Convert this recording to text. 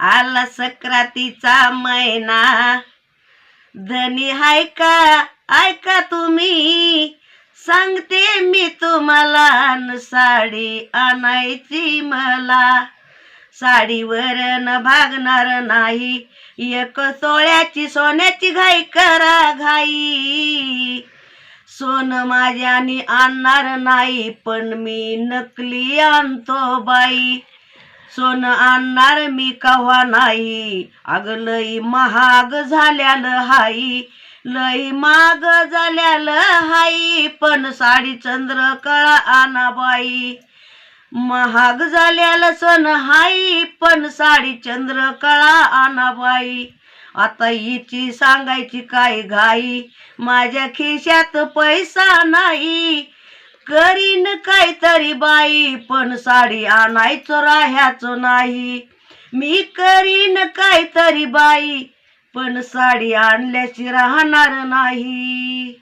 आला सक्रातीचा महिना धनी हाय का? ऐका तुम्ही? सांगते मी तुम्हाला साडी आणायची मला. साडीवर न भागणार नाही एक तोळ्याची सोन्याची घाई करा घाई. सोन माझ्यानी आणणार नाही पण मी नकली आणतो बाई. सोन आणणार मी कव्हा नाही? अग लई महाग झाल्यालं हाई लई माग झाल्यालं हाई पण साडी चंद्र कळा आणा बाई. महाग झाल्यालं सण हाई पण साडी चंद्र कळा आणा बाई. आता हिची सांगायची काय घाई? माझ्या खिशात पैसा नाही करीन काहीतरी बाई पण साडी आणायचो राह्याचं नाही. मी करीन काहीतरी बाई पण साडी आणल्याची राहणार नाही.